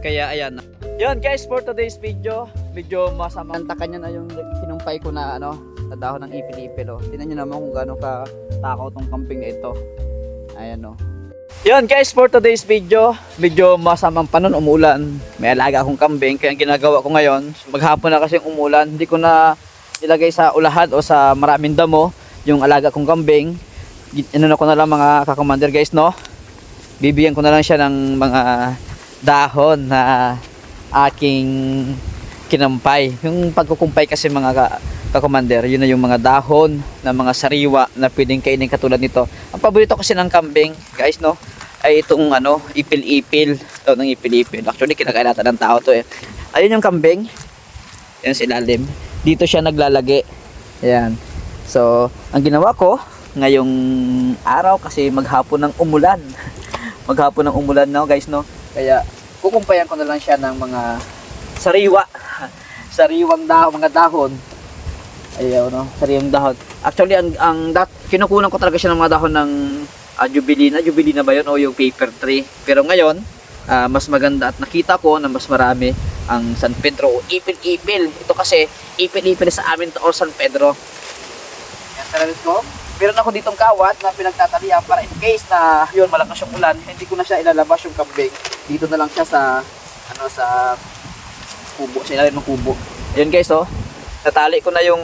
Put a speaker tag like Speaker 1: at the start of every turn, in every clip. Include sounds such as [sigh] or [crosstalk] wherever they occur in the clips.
Speaker 1: Kaya ayan. Yun guys, for today's video, medyo masama. Nantakan niya na yung sinumpay ko na ano, na dahon ng ipil-ipil oh. Tingnan niyo naman kung gaano ka takaw tong camping na ito. Ayan oh. Yun guys, for today's video, medyo masamang panon umulan. May alaga akong kambing, kaya ang ginagawa ko ngayon, maghapon na kasi yung umulan, hindi ko na ilagay sa ulahan o sa maraming damo yung alaga kong kambing. Ano na ko na lang mga kakommander guys, no? Bibigyan ko na lang siya ng mga dahon na aking kinampay. Yung pagkukumpay kasi mga ka kakommander, yun na yung mga dahon na mga sariwa na pwedeng kainin katulad nito. Ang paborito kasi ng kambing, guys, no? Ay itong ano, ipil-ipil. Ito ng ipil-ipil. Actually, kinakainatan ng tao to eh. Ayun yung kambing. Yan sa ilalim. Dito siya naglalagi. Ayan. So, ang ginawa ko, ngayong araw kasi maghapon ng umulan. [laughs] maghapon ng umulan no, guys, no? Kaya, kukumpayan ko na lang siya ng mga sariwa. [laughs] Sariwang dahon, mga dahon. Ayaw, no? Sariwang dahon. Actually, ang, ang dat, kinukunan ko talaga siya ng mga dahon ng uh, jubilina. Jubilina ba yun? O yung paper tree. Pero ngayon, ah, mas maganda at nakita ko na mas marami ang San Pedro o ipil-ipil. Ito kasi, ipil-ipil sa amin to or San Pedro. Yan, go. Meron ako ditong kawat na pinagtatalian para in case na yun malakas yung ulan, hindi ko na siya ilalabas yung kambing. Dito na lang siya sa ano sa kubo, sa ilalim ng kubo. Ayun guys, oh. Natali ko na yung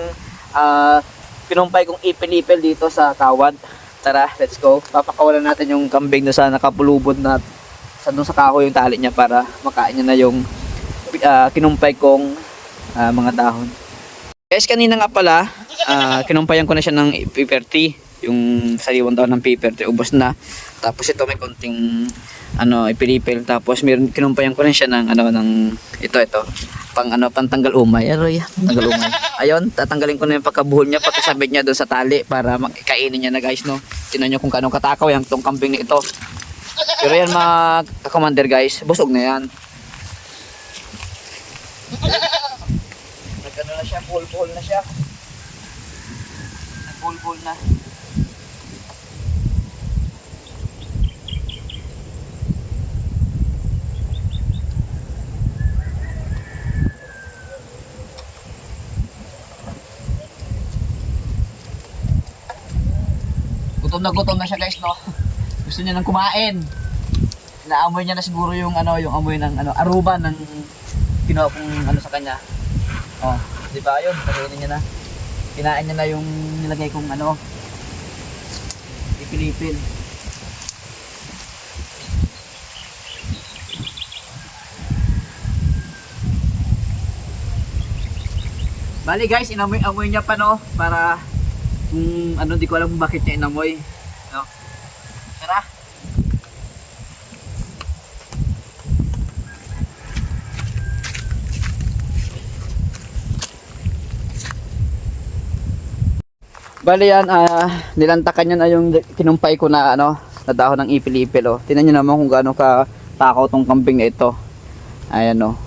Speaker 1: ah, pinumpay kong ipil-ipil dito sa kawad. Tara, let's go. Papakawalan natin yung kambing na sa nakapulubod na sa doon sa kahoy yung tali niya para makain niya na yung ah, kinumpay kong ah, mga dahon. Guys, kanina nga pala, ah, kinumpayan ko na siya ng paper tea. Yung sariwang daw ng paper tea, ubos na. Tapos ito may konting ano, ipilipil. Tapos meron kinumpayan ko na siya ng ano ng ito ito. Pang ano, pantanggal umay. Aroy, tanggal umay. Ayun, tatanggalin ko na yung pagkabuhol niya, pagkasabit niya doon sa tali para kainin niya na guys, no. Tingnan niyo kung kanong katakaw yung tong kambing na ito. Pero yan mga commander guys, busog na yan. Nagano na siya, buhol-buhol na siya. Nagbuhol-buhol na. Gutom na gutom na siya guys, no? [laughs] Gusto niya nang kumain. Naamoy niya na siguro yung ano, yung amoy ng ano, aruba ng kinuha kong ano sa kanya. Oh, di ba yun? Kainin niya na. Kinain niya na yung nilagay kong ano, ipilipil. Bali guys, inamoy-amoy niya pa no, para kung ano, di ko alam kung bakit niya inamoy. No? Tara! Bali yan, ah, nilantakan niya na yung kinumpay ko na ano, na dahon ng ipil-ipil oh. Tingnan niyo naman kung gaano ka takaw tong kambing na ito. Ayan oh.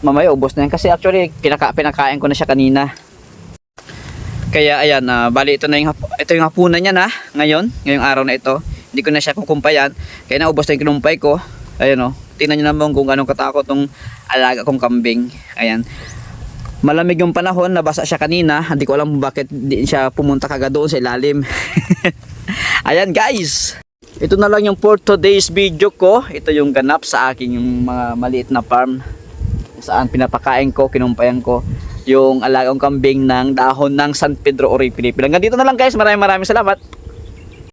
Speaker 1: Mamaya ubos na yan kasi actually pinaka pinakain ko na siya kanina. Kaya ayan, ah, bali ito na yung ito yung hapunan niya na ngayon, ngayong araw na ito. Hindi ko na siya kukumpayan. Kaya naubos na yung kinumpay ko. Ayan oh. Tingnan niyo naman kung gaano katakot tong alaga kong kambing. Ayan. Malamig yung panahon, nabasa siya kanina. Hindi ko alam bakit di siya pumunta kagad doon sa ilalim. [laughs] Ayan guys. Ito na lang yung for today's video ko. Ito yung ganap sa aking mga maliit na farm. Saan pinapakain ko, kinumpayan ko yung alagang kambing ng dahon ng San Pedro Ori, Pilipil. Hanggang dito na lang guys. Maraming maraming salamat.